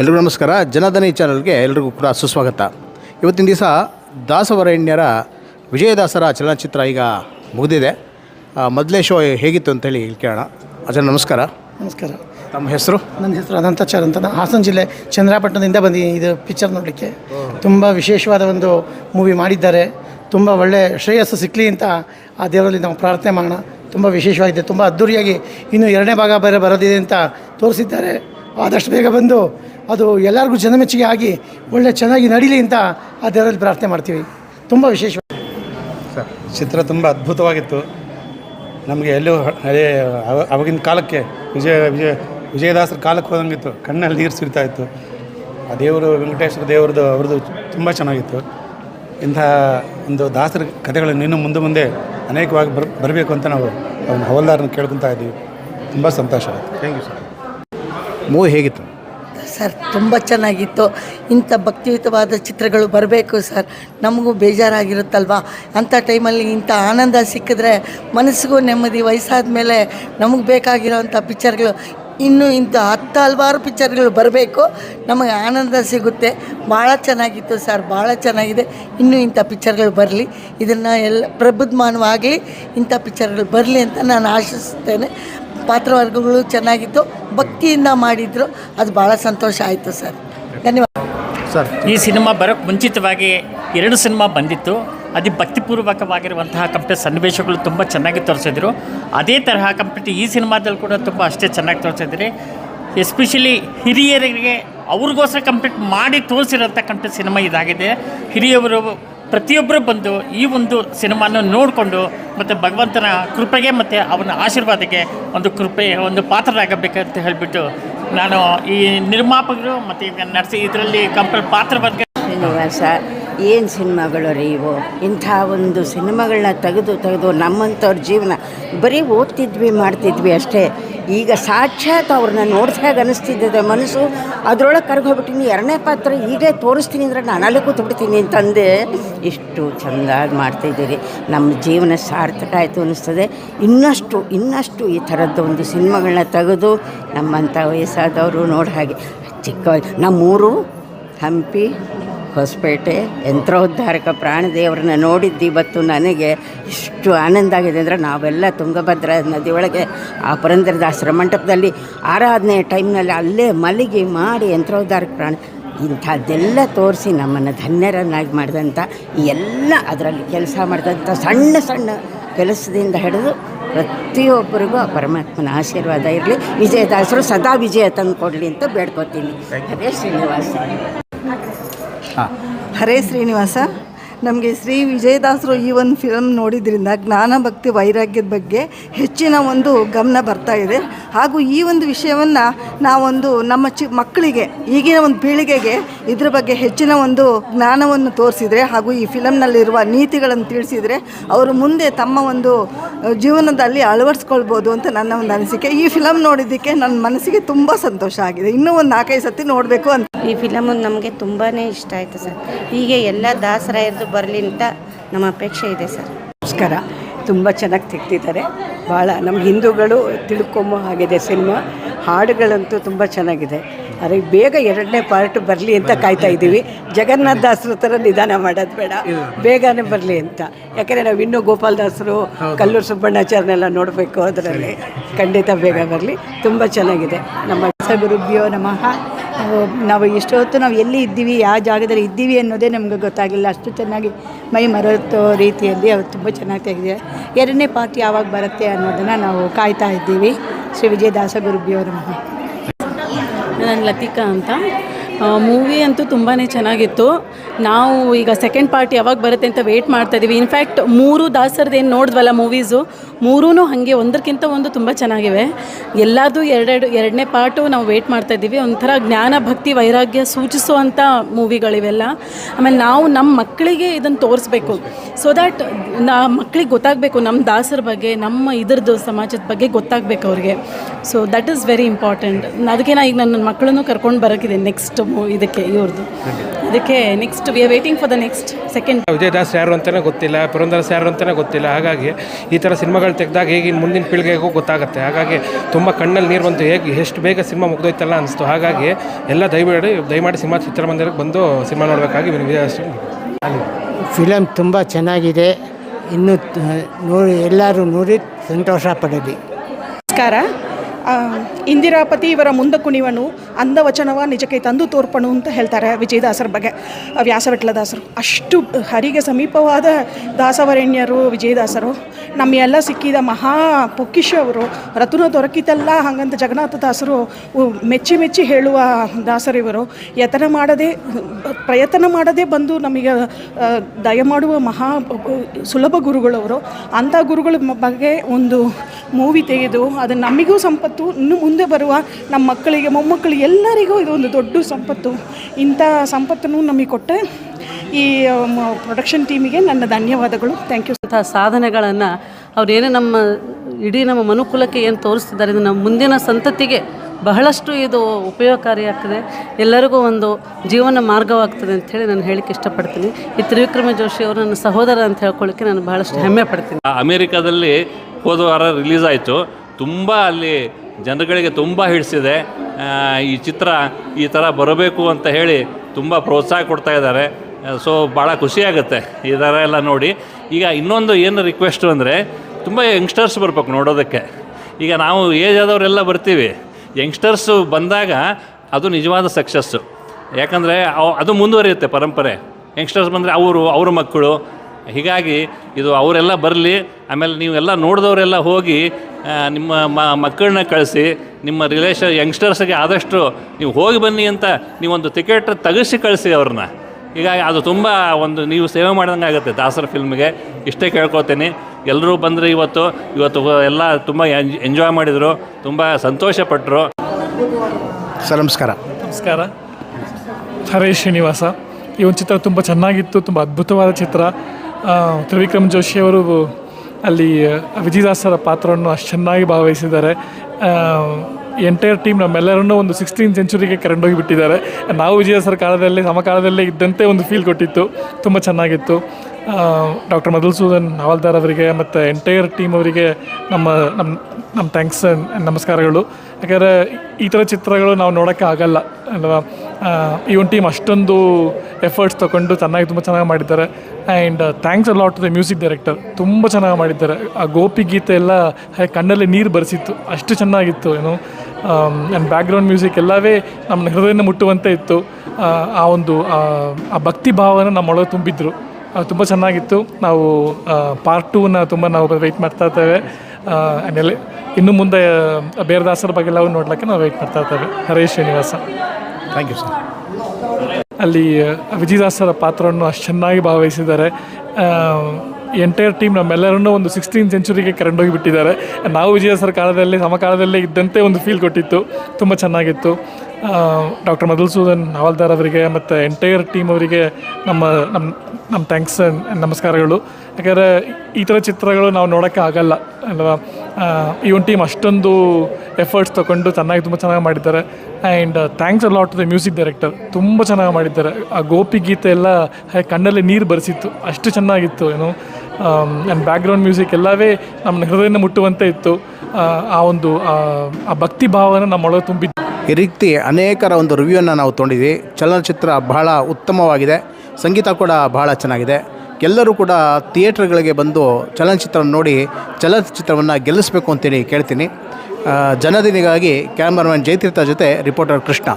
ಎಲ್ರಿಗೂ ನಮಸ್ಕಾರ. ಜನಧನಿ ಚಾನಲ್ಗೆ ಎಲ್ರಿಗೂ ಕೂಡ ಸುಸ್ವಾಗತ. ಇವತ್ತಿನ ದಿವಸ ದಾಸವರೇಣ್ಯರ ವಿಜಯದಾಸರ ಚಲನಚಿತ್ರ ಈಗ ಮುಗಿದಿದೆ. ಮೊದಲೇ ಶೋ ಹೇಗಿತ್ತು ಅಂತೇಳಿ ಹೇಳಿ ಕೇಳೋಣ. ಅಜಯ್ ನಮಸ್ಕಾರ. ನಮಸ್ಕಾರ. ತಮ್ಮ ಹೆಸರು? ನನ್ನ ಹೆಸರು ಅನಂತಾಚಾರ್ ಅಂತ ನಾನು ಹಾಸನ ಜಿಲ್ಲೆ ಚಂದ್ರಾಪಟ್ಟಣದಿಂದ ಬಂದಿದ್ದೀನಿ ಇದು ಪಿಕ್ಚರ್ ನೋಡಲಿಕ್ಕೆ ತುಂಬ ವಿಶೇಷವಾದ ಒಂದು ಮೂವಿ ಮಾಡಿದ್ದಾರೆ. ತುಂಬ ಒಳ್ಳೆ ಶ್ರೇಯಸ್ಸು ಸಿಕ್ಕಲಿ ಅಂತ ಆ ದೇವರಲ್ಲಿ ನಾವು ಪ್ರಾರ್ಥನೆ ಮಾಡೋಣ. ತುಂಬ ವಿಶೇಷವಾಗಿದೆ. ತುಂಬ ಅದ್ದೂರಿಯಾಗಿ ಇನ್ನು ಎರಡನೇ ಭಾಗ ಬೇರೆ ಬರೋದಿದೆ ಅಂತ ತೋರಿಸಿದ್ದಾರೆ. ಆದಷ್ಟು ಬೇಗ ಬಂದು ಅದು ಎಲ್ಲರಿಗೂ ಜನಮೆಚ್ಚುಗೆ ಆಗಿ ಒಳ್ಳೆ ಚೆನ್ನಾಗಿ ನಡೀಲಿ ಅಂತ ಆ ದೇವರಲ್ಲಿ ಪ್ರಾರ್ಥನೆ ಮಾಡ್ತೀವಿ. ತುಂಬ ವಿಶೇಷ ಚಿತ್ರ ತುಂಬ ಅದ್ಭುತವಾಗಿತ್ತು. ನಮಗೆ ಎಲ್ಲೂ ಹಳೆ ಅವಾಗಿನ ಕಾಲಕ್ಕೆ ವಿಜಯ ವಿಜಯ ವಿಜಯದಾಸರ ಕಾಲಕ್ಕೆ ಹೋದಂಗಿತ್ತು. ಕಣ್ಣಲ್ಲಿ ನೀರು ಸುರಿತಾ ಇತ್ತು. ಆ ದೇವರು ವೆಂಕಟೇಶ್ವರ ದೇವ್ರದ್ದು ಅವ್ರದ್ದು ತುಂಬ ಚೆನ್ನಾಗಿತ್ತು. ಇಂಥ ಒಂದು ದಾಸರ ಕಥೆಗಳನ್ನು ಇನ್ನೂ ಮುಂದೆ ಮುಂದೆ ಅನೇಕವಾಗಿ ಬರ್ ಬರಬೇಕು ಅಂತ ನಾವು ಅವನ ಹವಲ್ದಾರನ ಕೇಳ್ಕೊತಾ ಇದ್ದೀವಿ. ತುಂಬ ಸಂತೋಷ ಆಯಿತು. Thank you sir. ಮೂವಿ ಹೇಗಿತ್ತು? ಸರ್, ತುಂಬ ಚೆನ್ನಾಗಿತ್ತು. ಇಂಥ ಭಕ್ತಿಯುತವಾದ ಚಿತ್ರಗಳು ಬರಬೇಕು ಸರ್. ನಮಗೂ ಬೇಜಾರಾಗಿರುತ್ತಲ್ವ? ಅಂಥ ಟೈಮಲ್ಲಿ ಇಂಥ ಆನಂದ ಸಿಕ್ಕಿದ್ರೆ ಮನಸ್ಸಿಗೂ ನೆಮ್ಮದಿ, ವಯಸ್ಸಾದ ಮೇಲೆ ನಮಗೆ ಬೇಕಾಗಿರೋಂಥ ಪಿಕ್ಚರ್ಗಳು ಇನ್ನೂ ಇಂಥ ಹತ್ತು ಹಲವಾರು ಪಿಕ್ಚರ್ಗಳು ಬರಬೇಕು. ನಮಗೆ ಆನಂದ ಸಿಗುತ್ತೆ. ಭಾಳ ಚೆನ್ನಾಗಿತ್ತು ಸರ್, ಭಾಳ ಚೆನ್ನಾಗಿದೆ. ಇನ್ನೂ ಇಂಥ ಪಿಕ್ಚರ್ಗಳು ಬರಲಿ. ಇದನ್ನು ಎಲ್ಲ ಪ್ರಬುದ್ಧಮಾನವಾಗಲಿ ಇಂಥ ಪಿಕ್ಚರ್ಗಳು ಬರಲಿ ಅಂತ ನಾನು ಆಶಿಸ್ತೇನೆ. ಪಾತ್ರವರ್ಗಗಳು ಚೆನ್ನಾಗಿತ್ತು. ಭಕ್ತಿಯಿಂದ ಮಾಡಿದ್ರು. ಅದು ಭಾಳ ಸಂತೋಷ ಆಯಿತು ಸರ್. ಧನ್ಯವಾದ. ಸರ್ ಈ ಸಿನಿಮಾ ಬರೋಕ್ಕೆ ಮುಂಚಿತವಾಗಿ ಎರಡು ಸಿನಿಮಾ ಬಂದಿತ್ತು. ಅದು ಭಕ್ತಿಪೂರ್ವಕವಾಗಿರುವಂತಹ ಕಂಪ್ಲೀಟ್ ಸನ್ನಿವೇಶಗಳು ತುಂಬ ಚೆನ್ನಾಗಿ ತೋರಿಸಿದ್ರು. ಅದೇ ತರಹ ಕಂಪ್ಲೀಟ್ ಈ ಸಿನಿಮಾದಲ್ಲಿ ಕೂಡ ತುಂಬ ಅಷ್ಟೇ ಚೆನ್ನಾಗಿ ತೋರಿಸಿದ್ರಿ. ಎಸ್ಪೆಷಲಿ ಹಿರಿಯರಿಗೆ ಅವ್ರಿಗೋಸ್ಕರ ಕಂಪ್ಲೀಟ್ ಮಾಡಿ ತೋರಿಸಿರೋಂಥ ಕಂಪ್ಲೀಟ್ ಸಿನಿಮಾ ಇದಾಗಿದೆ. ಹಿರಿಯವರು ಪ್ರತಿಯೊಬ್ಬರು ಬಂದು ಈ ಒಂದು ಸಿನಿಮಾನ ನೋಡಿಕೊಂಡು ಮತ್ತು ಭಗವಂತನ ಕೃಪೆಗೆ ಮತ್ತು ಅವನ ಆಶೀರ್ವಾದಕ್ಕೆ ಒಂದು ಕೃಪೆ, ಒಂದು ಪಾತ್ರರಾಗಬೇಕಂತ ಹೇಳಿಬಿಟ್ಟು ನಾನು ಈ ನಿರ್ಮಾಪಕರು ಮತ್ತು ಈಗ ನಡೆಸಿ ಇದರಲ್ಲಿ ಕಂಪಲ್ ಪಾತ್ರ ಬಗ್ಗೆ ಶ್ರೀನಿವಾಸ, ಏನು ಸಿನಿಮಾಗಳು ರೀ ಇವು? ಇಂಥ ಒಂದು ಸಿನಿಮಾಗಳನ್ನ ತೆಗೆದು ತೆಗೆದು ನಮ್ಮಂಥವ್ರ ಜೀವನ ಬರೀ ಓದ್ತಿದ್ವಿ, ಮಾಡ್ತಿದ್ವಿ ಅಷ್ಟೇ. ಈಗ ಸಾಕ್ಷಾತ್ ಅವ್ರನ್ನ ನೋಡಿದಾಗ ಅನಿಸ್ತಿದ್ದೆ ಮನಸ್ಸು? ಅದರೊಳಗೆ ಕರ್ಗೋಗ್ಬಿಟ್ಟಿನಿ ಎರಡನೇ ಪಾತ್ರ ಈಗೇ ತೋರಿಸ್ತೀನಿ ಅಂದರೆ ನಾನು ಅಲ್ಲೇ ಕೂತ್ಬಿಡ್ತೀನಿ ಅಂತಂದೆ. ಇಷ್ಟು ಚೆಂದಾಗಿ ಮಾಡ್ತಾಯಿದ್ದೀರಿ ನಮ್ಮ ಜೀವನ ಸಾರ್ಥಕ ಆಯಿತು ಅನ್ನಿಸ್ತದೆ ಇನ್ನಷ್ಟು ಇನ್ನಷ್ಟು ಈ ಥರದ್ದು ಒಂದು ಸಿನಿಮಾಗಳನ್ನ ತೆಗೆದು ನಮ್ಮಂಥ ವಯಸ್ಸಾದವರು ನೋಡಿ ಹಾಗೆ. ಚಿಕ್ಕ ನಮ್ಮೂರು ಹಂಪಿ ಹೊಸಪೇಟೆ ಯಂತ್ರೋದ್ಧಾರಕ ಪ್ರಾಣದೇವರನ್ನ ನೋಡಿದ್ದು ಇವತ್ತು ನನಗೆ ಇಷ್ಟು ಆನಂದ ಆಗಿದೆ ಅಂದರೆ ನಾವೆಲ್ಲ ತುಂಗಭದ್ರಾ ನದಿಯೊಳಗೆ ಆ ಪುರಂದರದಾಸರ ಮಂಟಪದಲ್ಲಿ ಆರಾಧನೆ ಟೈಮ್ನಲ್ಲಿ ಅಲ್ಲೇ ಮಲಗಿ ಮಾಡಿ ಯಂತ್ರೋದ್ಧಾರಕ ಪ್ರಾಣ ಇಂಥದ್ದೆಲ್ಲ ತೋರಿಸಿ ನಮ್ಮನ್ನು ಧನ್ಯರನ್ನಾಗಿ ಮಾಡಿದಂಥ ಎಲ್ಲ ಅದರಲ್ಲಿ ಕೆಲಸ ಮಾಡಿದಂಥ ಸಣ್ಣ ಸಣ್ಣ ಕೆಲಸದಿಂದ ಹಿಡಿದು ಪ್ರತಿಯೊಬ್ಬರಿಗೂ ಆ ಪರಮಾತ್ಮನ ಆಶೀರ್ವಾದ ಇರಲಿ. ವಿಜಯದಾಸರು ಸದಾ ವಿಜಯ ತಂದು ಕೊಡಲಿ ಅಂತ ಬೇಡ್ಕೋತೀನಿ. ಅದೇ ಶ್ರೀನಿವಾಸ. ಹರೇ ಶ್ರೀನಿವಾಸ. ನಮಗೆ ಶ್ರೀ ವಿಜಯದಾಸರು ಈ ಒಂದು ಫಿಲಮ್ ನೋಡಿದ್ರಿಂದ ಜ್ಞಾನ ಭಕ್ತಿ ವೈರಾಗ್ಯದ ಬಗ್ಗೆ ಹೆಚ್ಚಿನ ಒಂದು ಗಮನ ಬರ್ತಾ ಇದೆ. ಹಾಗೂ ಈ ಒಂದು ವಿಷಯವನ್ನು ನಾವೊಂದು ನಮ್ಮ ಚಿ ಮಕ್ಕಳಿಗೆ, ಈಗಿನ ಒಂದು ಪೀಳಿಗೆಗೆ ಇದ್ರ ಬಗ್ಗೆ ಹೆಚ್ಚಿನ ಒಂದು ಜ್ಞಾನವನ್ನು ತೋರಿಸಿದರೆ ಹಾಗೂ ಈ ಫಿಲಮ್ನಲ್ಲಿರುವ ನೀತಿಗಳನ್ನು ತಿಳಿಸಿದರೆ ಅವರು ಮುಂದೆ ತಮ್ಮ ಒಂದು ಜೀವನದಲ್ಲಿ ಅಳವಡಿಸ್ಕೊಳ್ಬೋದು ಅಂತ ನನ್ನ ಒಂದು ಅನಿಸಿಕೆ. ಈ ಫಿಲಮ್ ನೋಡಿದ್ದಕ್ಕೆ ನನ್ನ ಮನಸ್ಸಿಗೆ ತುಂಬ ಸಂತೋಷ ಆಗಿದೆ. ಇನ್ನೂ ಒಂದು ನಾಲ್ಕೈದು ಸತಿ ನೋಡಬೇಕು ಅಂತ. ಈ ಫಿಲಮ್ ನಮಗೆ ತುಂಬಾ ಇಷ್ಟ ಆಯಿತು ಸರ್. ಹೀಗೆ ಎಲ್ಲ ದಾಸರಾಯರದು ಬರಲಿ ಅಂತ ನಮ್ಮ ಅಪೇಕ್ಷೆ ಇದೆ ಸರ್. ನಮಸ್ಕಾರ. ತುಂಬ ಚೆನ್ನಾಗಿ ತೆಗ್ದಿದ್ದಾರೆ ಭಾಳ ನಮ್ಮ ಹಿಂದೂಗಳು ತಿಳ್ಕೊಂಬೋ ಆಗಿದೆ ಸಿನಿಮಾ. ಹಾಡುಗಳಂತೂ ತುಂಬ ಚೆನ್ನಾಗಿದೆ. ಆದರೆ ಬೇಗ ಎರಡನೇ ಪಾರ್ಟ್ ಬರಲಿ ಅಂತ ಕಾಯ್ತಾ ಇದ್ದೀವಿ. ಜಗನ್ನಾಥ ದಾಸರ ಥರ ನಿಧಾನ ಮಾಡೋದು ಬೇಡ. ಬೇಗನೆ ಬರಲಿ ಅಂತ. ಯಾಕೆಂದರೆ ನಾವು ಇನ್ನೂ ಗೋಪಾಲದಾಸರು ಕಲ್ಲೂರು ಸುಬ್ಬಣ್ಣಾಚಾರ್ಯನೆಲ್ಲ ನೋಡಬೇಕು ಅದರಲ್ಲಿ. ಖಂಡಿತ ಬೇಗ ಬರಲಿ. ತುಂಬ ಚೆನ್ನಾಗಿದೆ. ನಮ್ಮ ಗುರುಭ್ಯೋ ನಮಃ. ನಾವು ಎಷ್ಟು ಎಷ್ಟೊತ್ತು ನಾವು ಎಲ್ಲಿ ಇದ್ದೀವಿ, ಯಾವ ಜಾಗದಲ್ಲಿ ಇದ್ದೀವಿ ಅನ್ನೋದೇ ನಮಗೆ ಗೊತ್ತಾಗಿಲ್ಲ. ಅಷ್ಟು ಚೆನ್ನಾಗಿ ಮೈ ಮರೆತೋ ರೀತಿಯಲ್ಲಿ ಅದು ತುಂಬ ಚೆನ್ನಾಗಿ ತೆಗೆದಿದೆ ಎರಡನೇ ಪಾರ್ಟ್ ಯಾವಾಗ ಬರುತ್ತೆ ಅನ್ನೋದನ್ನು ನಾವು ಕಾಯ್ತಾ ಇದ್ದೀವಿ. ಶ್ರೀ ವಿಜಯದಾಸ ಗುರುಬಿಯವರು ನಾನು ಲತಿಕಾ ಅಂತ. ಮೂವಿ ಅಂತೂ ತುಂಬಾ ಚೆನ್ನಾಗಿತ್ತು. ನಾವು ಈಗ ಸೆಕೆಂಡ್ ಪಾರ್ಟ್ ಯಾವಾಗ ಬರುತ್ತೆ ಅಂತ ವೆಯ್ಟ್ ಮಾಡ್ತಾಯಿದ್ದೀವಿ ಇನ್ಫ್ಯಾಕ್ಟ್ ಮೂರು ದಾಸರದ್ದು ಏನು ನೋಡಿದ್ವಲ್ಲ ಮೂವೀಸು ಮೂರೂ ಹಾಗೆ ಒಂದಕ್ಕಿಂತ ಒಂದು ತುಂಬ ಚೆನ್ನಾಗಿವೆ. ಎಲ್ಲದೂ ಎರಡೆರಡು, ಎರಡನೇ ಪಾರ್ಟು ನಾವು ವೇಟ್ ಮಾಡ್ತಾ ಇದ್ದೀವಿ. ಒಂಥರ ಜ್ಞಾನ, ಭಕ್ತಿ, ವೈರಾಗ್ಯ ಸೂಚಿಸುವಂಥ ಮೂವಿಗಳಿವೆಲ್ಲ. ಆಮೇಲೆ ನಾವು ನಮ್ಮ ಮಕ್ಕಳಿಗೆ ಇದನ್ನು ತೋರಿಸ್ಬೇಕು. ಸೊ ದ್ಯಾಟ್ ನಾ ಮಕ್ಕಳಿಗೆ ಗೊತ್ತಾಗಬೇಕು ನಮ್ಮ ದಾಸರ ಬಗ್ಗೆ, ನಮ್ಮ ಇದ್ರದ್ದು ಸಮಾಜದ ಬಗ್ಗೆ ಗೊತ್ತಾಗಬೇಕು ಅವ್ರಿಗೆ. So that is very important ಅದಕ್ಕೆ ನಾ ಈಗ ನನ್ನ ಮಕ್ಕಳನ್ನು ಕರ್ಕೊಂಡು ಬರೋಕ್ಕಿದೆ ನೆಕ್ಸ್ಟ್ ಇದಕ್ಕೆ ಇವ್ರದ್ದು. ಅದಕ್ಕೆ next we are waiting for the next second Vijayadas ಯಾರು ಅಂತಲೇ ಗೊತ್ತಿಲ್ಲ, ಪುರಂದರ ಯಾರು ಅಂತಲೇ ಗೊತ್ತಿಲ್ಲ. ಹಾಗಾಗಿ ಈ ಥರ ಸಿನಿಮಾಗಳು ಸಿನಿಮಾಗಳು ತೆಗೆದಾಗ ಹೇಗೆ ಮುಂದಿನ ಪೀಳಿಗೆಗೂ ಗೊತ್ತಾಗುತ್ತೆ. ಹಾಗಾಗಿ ತುಂಬ ಕಣ್ಣಲ್ಲಿ ನೀರು ಬಂತು ಹೇಗೆ ಎಷ್ಟು ಬೇಗ ಸಿನಿಮಾ ಮುಗ್ದೋಯ್ತಲ್ಲ ಅನಿಸ್ತು. ಹಾಗಾಗಿ ಎಲ್ಲ ದಯಮಾಡಿ ದಯಮಾಡಿ ಸಿನಿಮಾ ಚಿತ್ರಮಂದಿರಕ್ಕೆ ಬಂದು ಸಿನಿಮಾ ನೋಡಬೇಕಾಗಿ ವಿನಯ ಫಿಲಮ್ ತುಂಬ ಚೆನ್ನಾಗಿದೆ. ಇನ್ನು ನೋಡಿ ಎಲ್ಲರೂ ನೋಡಿ ಸಂತೋಷ ಪಡಲಿ. ನಮಸ್ಕಾರ. ಇಂದಿರಾಪತಿ ಇವರ ಮುಂದ ಕುಣಿವನು ಅಂದವಚನವ ನಿಜಕ್ಕೆ ತಂದು ತೋರ್ಪಣು ಅಂತ ಹೇಳ್ತಾರೆ ವಿಜಯದಾಸರ ಬಗ್ಗೆ. ವ್ಯಾಸವಿಟ್ಲದಾಸರು. ಅಷ್ಟು ಹರಿಗೆ ಸಮೀಪವಾದ ದಾಸವರೇಣ್ಯರು ವಿಜಯದಾಸರು. ನಮ್ಮೆಲ್ಲ ಸಿಕ್ಕಿದ ಮಹಾ ಪೊಕ್ಕಿಷ ಅವರು, ರತುನ ದೊರಕಿತಲ್ಲ ಹಾಗಂತ ಜಗನ್ನಾಥದಾಸರು ಮೆಚ್ಚಿ ಮೆಚ್ಚಿ ಹೇಳುವ ದಾಸರಿವರು ಯತನ ಮಾಡದೆ, ಪ್ರಯತ್ನ ಮಾಡದೆ ಬಂದು ನಮಗೆ ದಯಮಾಡುವ ಮಹಾ ಸುಲಭ ಗುರುಗಳವರು. ಅಂಥ ಗುರುಗಳ ಬಗ್ಗೆ ಒಂದು ಮೂವಿ ತೆಗೆದು ಅದು ನಮಗೂ ಸಂಪತ್ತು ಇನ್ನು ಮುಂದೆ ಬರುವ ನಮ್ಮ ಮಕ್ಕಳಿಗೆ ಮೊಮ್ಮಕ್ಕಳು ಎಲ್ಲರಿಗೂ ಇದು ಒಂದು ದೊಡ್ಡ ಸಂಪತ್ತು. ಇಂಥ ಸಂಪತ್ತನ್ನು ನಮಗೆ ಕೊಟ್ಟೆ ಈ ಪ್ರೊಡಕ್ಷನ್ ಟೀಮಿಗೆ ನನ್ನ ಧನ್ಯವಾದಗಳು. ಥ್ಯಾಂಕ್ ಯು ಅಂತಹ ಸಾಧನೆಗಳನ್ನು ಅವರೇನು ನಮ್ಮ ಇಡೀ ನಮ್ಮ ಮನುಕುಲಕ್ಕೆ ಏನು ತೋರಿಸ್ತಿದ್ದಾರೆ ಇದು ನಮ್ಮ ಮುಂದಿನ ಸಂತತಿಗೆ ಬಹಳಷ್ಟು ಇದು ಉಪಯೋಗಕಾರಿಯಾಗ್ತದೆ. ಎಲ್ಲರಿಗೂ ಒಂದು ಜೀವನ ಮಾರ್ಗವಾಗ್ತದೆ ಅಂಥೇಳಿ ನಾನು ಹೇಳಿಕ್ಕೆ ಇಷ್ಟಪಡ್ತೀನಿ. ಈ ತ್ರಿವಿಕ್ರಮ ಜೋಶಿ ಅವರು ನನ್ನ ಸಹೋದರ ಅಂತ ಹೇಳ್ಕೊಳ್ಳಿಕ್ಕೆ ನಾನು ಬಹಳಷ್ಟು ಹೆಮ್ಮೆ ಪಡ್ತೀನಿ. ಅಮೇರಿಕಾದಲ್ಲಿ ಹೋದ ವಾರ ರಿಲೀಸ್ ಆಯಿತು. ತುಂಬ ಅಲ್ಲಿ ಜನಗಳಿಗೆ ತುಂಬ ಹಿಡಿಸಿದೆ. ಈ ಚಿತ್ರ ಈ ಥರ ಬರಬೇಕು ಅಂತ ಹೇಳಿ ತುಂಬ ಪ್ರೋತ್ಸಾಹ ಕೊಡ್ತಾ ಇದ್ದಾರೆ. ಸೊ ಭಾಳ ಖುಷಿಯಾಗುತ್ತೆ ಈ ಥರ ಎಲ್ಲ ನೋಡಿ. ಈಗ ಇನ್ನೊಂದು ಏನು ರಿಕ್ವೆಸ್ಟು ಅಂದರೆ ತುಂಬ ಯಂಗ್ಸ್ಟರ್ಸ್ ಬರ್ಬೇಕು ನೋಡೋದಕ್ಕೆ. ಈಗ ನಾವು ಏಜ್ ಆದವರೆಲ್ಲ ಬರ್ತೀವಿ. ಯಂಗ್ಸ್ಟರ್ಸು ಬಂದಾಗ ಅದು ನಿಜವಾದ ಸಕ್ಸಸ್ಸು ಯಾಕಂದರೆ ಅದು ಮುಂದುವರಿಯುತ್ತೆ ಪರಂಪರೆ. ಯಂಗ್ಸ್ಟರ್ಸ್ ಬಂದರೆ ಅವರು, ಅವ್ರ ಮಕ್ಕಳು ಹೀಗಾಗಿ ಇದು ಅವರೆಲ್ಲ ಬರಲಿ ಆಮೇಲೆ ನೀವೆಲ್ಲ ನೋಡಿದವರೆಲ್ಲ ಹೋಗಿ ನಿಮ್ಮ ಮ ಮಕ್ಕಳನ್ನ ಕಳಿಸಿ ನಿಮ್ಮ ರಿಲೇಷನ್ ಯಂಗ್ಸ್ಟರ್ಸ್ಗೆ ಆದಷ್ಟು ನೀವು ಹೋಗಿ ಬನ್ನಿ ಅಂತ ನೀವೊಂದು ಟಿಕೆಟ್ ತೆಗೆಸಿ ಕಳಿಸಿ ಅವ್ರನ್ನ. ಹೀಗಾಗಿ ಅದು ತುಂಬ ಒಂದು ನೀವು ಸೇವೆ ಮಾಡಿದಂಗೆ ಆಗುತ್ತೆ ದಾಸರ ಫಿಲ್ಮ್ಗೆ ಇಷ್ಟೇ ಕೇಳ್ಕೊತೀನಿ ಎಲ್ಲರೂ ಬಂದರೆ ಇವತ್ತು. ಇವತ್ತು ಎಲ್ಲ ತುಂಬ ಎಂಜಾಯ್ ಮಾಡಿದರು. ತುಂಬ ಸಂತೋಷಪಟ್ಟರು ಸರ್ ನಮಸ್ಕಾರ. ನಮಸ್ಕಾರ. ಹರೇಶ್ ಶ್ರೀನಿವಾಸ. ಈ ಒಂದು ಚಿತ್ರ ತುಂಬ ಚೆನ್ನಾಗಿತ್ತು ತುಂಬ ಅದ್ಭುತವಾದ ಚಿತ್ರ. ತ್ರಿವಿಕ್ರಮ್ ಜೋಶಿ ಅವರು ಅಲ್ಲಿ ವಿಜಯದಾಸರ ಪಾತ್ರವನ್ನು ಅಷ್ಟು ಚೆನ್ನಾಗಿ ಭಾಗವಹಿಸಿದ್ದಾರೆ ಎಂಟೈರ್ ಟೀಮ್ ನಮ್ಮೆಲ್ಲರನ್ನೂ ಒಂದು ಸಿಕ್ಸ್ಟೀನ್ ಸೆಂಚುರಿಗೆ ಕರೆಂಡೋಗಿ ಬಿಟ್ಟಿದ್ದಾರೆ. ನಾವು ವಿಜಯದಾಸರ ಕಾಲದಲ್ಲಿ ಸಮಕಾಲದಲ್ಲೇ ಇದ್ದಂತೆ ಒಂದು ಫೀಲ್ ಕೊಟ್ಟಿತ್ತು. ತುಂಬ ಚೆನ್ನಾಗಿತ್ತು. ಡಾಕ್ಟರ್ ಮಧುಸೂದನ್ ಹವಾಲ್ದಾರ್ ಅವರಿಗೆ, ಮತ್ತು ಎಂಟೈರ್ ಟೀಮ್ ಅವರಿಗೆ ನಮ್ಮ ನಮ್ಮ ನಮ್ಮ ಥ್ಯಾಂಕ್ಸ್ ನಮಸ್ಕಾರಗಳು. ಯಾಕಂದರೆ ಈ ಥರ ಚಿತ್ರಗಳು ನಾವು ನೋಡೋಕ್ಕೆ ಆಗಲ್ಲ ಅಲ್ವಾ? ಒಂದು ಟೀಮ್ ಅಷ್ಟೊಂದು ಎಫರ್ಟ್ಸ್ ತೊಗೊಂಡು ಚೆನ್ನಾಗಿ ತುಂಬ ಚೆನ್ನಾಗಿ ಮಾಡಿದ್ದಾರೆ. And thanks a lot to the music director ತುಂಬ ಚೆನ್ನಾಗಿ ಮಾಡಿದ್ದಾರೆ. ಆ ಗೋಪಿ ಗೀತೆ ಎಲ್ಲ ಕಣ್ಣಲ್ಲಿ ನೀರು ಬರೆಸಿತ್ತು. ಅಷ್ಟು ಚೆನ್ನಾಗಿತ್ತು ಏನು ಆ್ಯಂಡ್ ಬ್ಯಾಕ್ಗ್ರೌಂಡ್ ಮ್ಯೂಸಿಕ್ ಎಲ್ಲವೇ ನಮ್ಮ ಹೃದಯನ ಮುಟ್ಟುವಂತೆ ಇತ್ತು. ಆ, ಒಂದು ಆ, ಭಕ್ತಿ ಭಾವನ ನಮ್ಮೊಳಗೆ ತುಂಬಿದ್ರು. ತುಂಬ ಚೆನ್ನಾಗಿತ್ತು. ನಾವು ಪಾರ್ಟ್ ಟೂನ ತುಂಬ ನಾವು ವೆಯ್ಟ್ ಮಾಡ್ತಾ ಇರ್ತೇವೆ ಆಮೇಲೆ ಇನ್ನು ಮುಂದೆ ಬೇರೆ ದಾಸರ ಬಗ್ಗೆ ಎಲ್ಲವೂ ನೋಡ್ಲಿಕ್ಕೆ ನಾವು ವೆಯ್ಟ್ ಮಾಡ್ತಾ ಇರ್ತೇವೆ Haresh Srinivasa. Thank you sir ಅಲ್ಲಿ ವಿಜಯದಾಸರ ಪಾತ್ರವನ್ನು ಅಷ್ಟು ಚೆನ್ನಾಗಿ ಭಾಗವಹಿಸಿದ್ದಾರೆ ಎಂಟೈರ್ ಟೀಮ್ ನಮ್ಮೆಲ್ಲರನ್ನೂ ಒಂದು ಸಿಕ್ಸ್ಟೀನ್ ಸೆಂಚುರಿಗೆ ಕರೆಂಡೋಗಿ ಬಿಟ್ಟಿದ್ದಾರೆ. ನಾವು ವಿಜಯ ಸರ್ ಕಾಲದಲ್ಲಿ ಸಮಕಾಲದಲ್ಲೇ ಇದ್ದಂತೆ ಒಂದು ಫೀಲ್ ಕೊಟ್ಟಿತ್ತು. ತುಂಬ ಚೆನ್ನಾಗಿತ್ತು. ಡಾಕ್ಟರ್ ಮಧುಸೂದನ್ ಹವಾಲ್ದಾರ್ ಅವರಿಗೆ ಮತ್ತು ಎಂಟೈರ್ ಟೀಮ್ ಅವರಿಗೆ ನಮ್ಮ ನಮ್ಮ ನಮ್ಮ ಥ್ಯಾಂಕ್ಸ್ ನಮಸ್ಕಾರಗಳು. ಯಾಕಂದರೆ ಈ ಥರ ಚಿತ್ರಗಳು ನಾವು ನೋಡೋಕ್ಕೆ ಆಗಲ್ಲ ಅಲ್ವಾ? ಈ ಒಂದು ಟೀಮ್ ಅಷ್ಟೊಂದು ಎಫರ್ಟ್ಸ್ ತೊಗೊಂಡು ಚೆನ್ನಾಗಿ ತುಂಬ ಚೆನ್ನಾಗಿ ಮಾಡಿದ್ದಾರೆ. And thanks lot to the music director ತುಂಬ ಚೆನ್ನಾಗಿ ಮಾಡಿದ್ದಾರೆ. ಆ ಗೋಪಿ ಗೀತೆ ಎಲ್ಲ ಕಣ್ಣಲ್ಲಿ ನೀರು ಬರೆಸಿತ್ತು. ಅಷ್ಟು ಚೆನ್ನಾಗಿತ್ತು ಏನು ಆ್ಯಂಡ್ ಬ್ಯಾಕ್ಗ್ರೌಂಡ್ ಮ್ಯೂಸಿಕ್ ಎಲ್ಲವೇ ನಮ್ಮ ಹೃದಯನ ಮುಟ್ಟುವಂತೆ ಇತ್ತು. ಆ, ಒಂದು ಆ ಭಕ್ತಿ ಭಾವನ ನಮ್ಮೊಳಗೆ ತುಂಬಿತ್ತು. ಈ ರೀತಿ ಅನೇಕರ ಒಂದು ರಿವ್ಯೂವನ್ನು ನಾವು ತೊಗೊಂಡಿದ್ವಿ. ಚಲನಚಿತ್ರ ಬಹಳ ಉತ್ತಮವಾಗಿದೆ. ಸಂಗೀತ ಕೂಡ ಬಹಳ ಚೆನ್ನಾಗಿದೆ. ಎಲ್ಲರೂ ಕೂಡ ಥಿಯೇಟ್ರ್ಗಳಿಗೆ ಬಂದು ಚಲನಚಿತ್ರವನ್ನು ನೋಡಿ ಚಲನಚಿತ್ರವನ್ನು ಗೆಲ್ಲಿಸಬೇಕು ಅಂತೇಳಿ ಕೇಳ್ತೀನಿ. ಜನದಿನಿಗಾಗಿ ಕ್ಯಾಮರಾಮನ್ ಜಯತೀರ್ಥ ಜೊತೆ ರಿಪೋರ್ಟರ್ ಕೃಷ್ಣ.